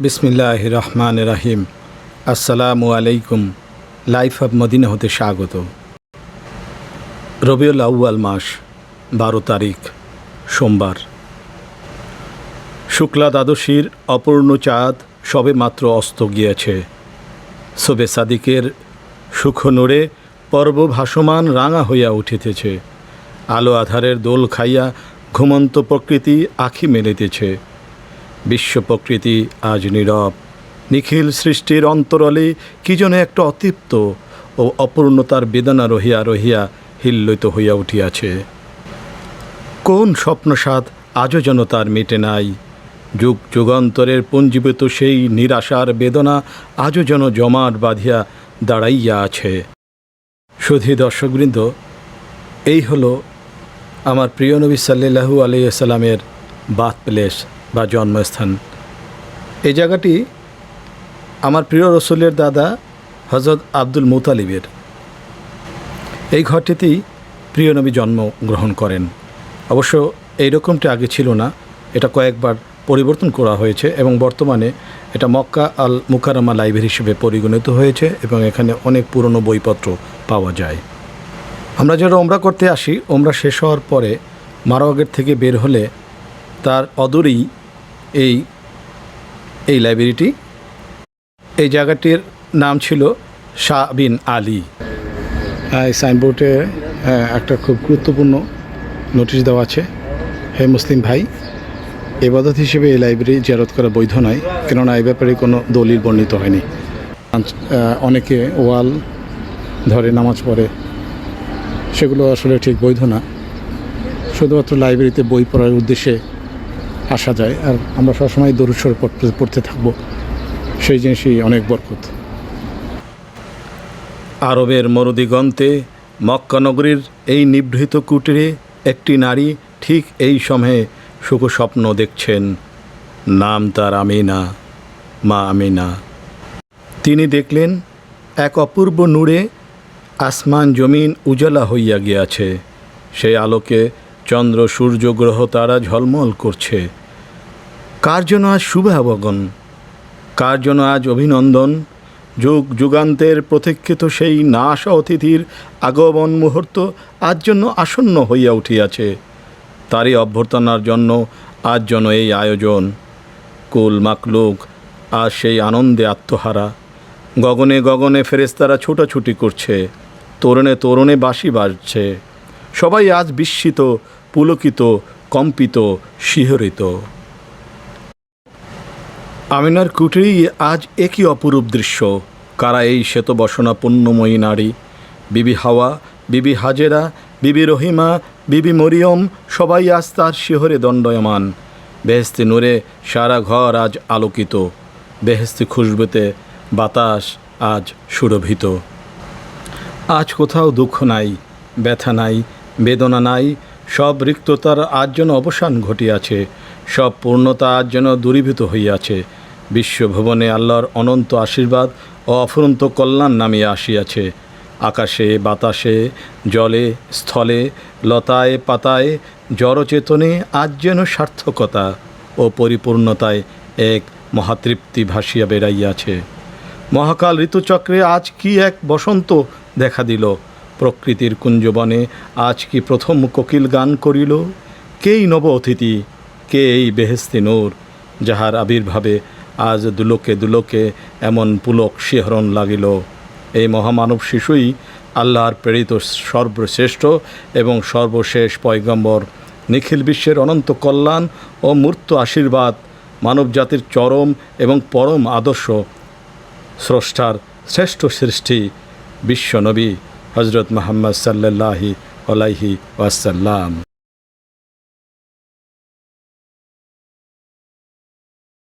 বিসমিল্লাহ রহমান রাহিম। আসসালামু আলাইকুম। লাইফ অব মদিনা হতে স্বাগত। রবিউল আউয়াল মাস, বারো তারিখ, সোমবার। শুক্লা দ্বাদশীর অপূর্ণ চাঁদ সবে মাত্র অস্ত গিয়েছে। সোবে সাদিকের সুখ নড়ে পর্ব ভাসমান রাঙা হইয়া উঠিতেছে। আলো আধারের দোল খাইয়া ঘুমন্ত প্রকৃতি আখি মেলিতেছে। বিশ্ব প্রকৃতি আজ নীরব। নিখিল সৃষ্টির অন্তরলে কি যেন একটা অতৃপ্ত ও অপূর্ণতার বেদনা রহিয়া রহিয়া হিল্লিত হইয়া উঠিয়াছে। কোন স্বপ্নসাদ আজও যেন তার মিটে নাই? যুগ যুগান্তরের পুঞ্জীবিত সেই নিরাশার বেদনা আজও যেন জমাট বাঁধিয়া দাঁড়াইয়া আছে। সুধী দর্শকবৃন্দ, এই হলো আমার প্রিয় নবী সাল্লাহু আলাইসাল্লামের বাথ প্লেস বা জন্মস্থান। এই জায়গাটি আমার প্রিয় রসুলের দাদা হজরত আব্দুল মুতালিবের। এই ঘরটিতেই প্রিয় নবী জন্মগ্রহণ করেন। অবশ্য এই রকমটি আগে ছিল না, এটা কয়েকবার পরিবর্তন করা হয়েছে এবং বর্তমানে এটা মক্কা আল মুকারমা লাইব্রেরি হিসেবে পরিগণিত হয়েছে এবং এখানে অনেক পুরনো বইপত্র পাওয়া যায়। আমরা যারা ওমরা করতে আসি, ওমরা শেষ হওয়ার পরে মারোয়াগের থেকে বের হলে তার অদূরেই এই এই লাইব্রেরিটি এই জায়গাটির নাম ছিল শাহ বিন আলী। এই সাইনবোর্ডে একটা খুব গুরুত্বপূর্ণ নোটিশ দেওয়া আছে। হে মুসলিম ভাই, এবাদত হিসেবে এই লাইব্রেরি জিয়ারত করা বৈধ নয়, কেননা এই ব্যাপারে কোনো দলিল বর্ণিত হয়নি। অনেকে ওয়াল ধরে নামাজ পড়ে, সেগুলো আসলে ঠিক বৈধ না। শুধুমাত্র লাইব্রেরিতে বই পড়ার উদ্দেশ্যে আসা যায়। আর আমরা সবসময় দরুসর পড়তে থাকব। সেই জিনিসই অনেক বরকত। আরবের মরুদিগন্তে মক্কানগরীর এই নিভৃত কুটিরে একটি নারী ঠিক এই সময়ে সুখ স্বপ্ন দেখছেন। নাম তার আমিনা, মা আমিনা। তিনি দেখলেন, এক অপূর্ব নূরে আসমান জমিন উজালা হইয়া গিয়াছে। সেই আলোকে চন্দ্র, সূর্য, গ্রহ তারা ঝলমল করছে। কার জন্য আজ শুভাবগন কার জন্য আজ অভিনন্দন? যুগ যুগান্তের প্রতীক্ষিত সেই না আসা অতিথির আগমন মুহূর্ত আজ জন্য আসন্ন হইয়া উঠিয়াছে। তারই অভ্যর্থনার জন্য আজ যেন এই আয়োজন। কুল মাকলুক, আজ সেই আনন্দে আত্মহারা। গগনে গগনে ফেরেস্তারা ছোটাছুটি করছে। তরুণে তরুণে বাঁশি বাজছে। সবাই আজ বিস্মিত। পুলকিত, কম্পিত, শিহরিত। আমিনার কুটিরেই আজ একই অপরূপ দৃশ্য। কারা এই শ্বেতবসনা পুণ্যময়ী নারী? বিবি হাওয়া, বিবি হাজেরা, বিবি রহিমা, বিবি মরিয়ম, সবাই আজ তার শিহরে দণ্ডয়মান। বেহেস্তি নূরে সারা ঘর আজ আলোকিত। বেহেস্তি খুশবুতে বাতাস আজ সুরভিত। আজ কোথাও দুঃখ নাই, ব্যথা নাই, বেদনা নাই সব রিক্ততার আজ যেন অবসান ঘটিয়াছে, সব পূর্ণতা আজ যেন দূরীভূত হইয়াছে। বিশ্বভুবনে আল্লাহর অনন্ত আশীর্বাদ ও অফুরন্ত কল্যাণ নামিয়ে আসিয়াছে। আকাশে, বাতাসে, জলে, স্থলে, লতায়, পাতায়, জড়চেতনে আজ যেন সার্থকতা ও পরিপূর্ণতায় এক মহাতৃপ্তি ভাসিয়া বেড়াইয়াছে। মহাকাল ঋতুচক্রে আজ কি এক বসন্ত দেখা দিল প্রকৃতির কুঞ্জবনে আজ কি প্রথম কোকিল গান করিল? কেই নব অতিথি? কে এই বেহেস্তি নূর? যাহার আবির্ভাবে আজ দুলোকে দুলোকে এমন পুলক শিহরণ লাগিল। এই মহামানব শিশুই আল্লাহর প্রেরিত সর্বশ্রেষ্ঠ এবং সর্বশেষ পয়গম্বর। নিখিল বিশ্বের অনন্ত কল্যাণ ও মূর্ত আশীর্বাদ, মানবজাতির চরম এবং পরম আদর্শ, স্রষ্টার শ্রেষ্ঠ সৃষ্টি, বিশ্বনবী। হজরত মোহাম্মদ সাল্লাহি আলাইহি ওয়াসাল্লাম।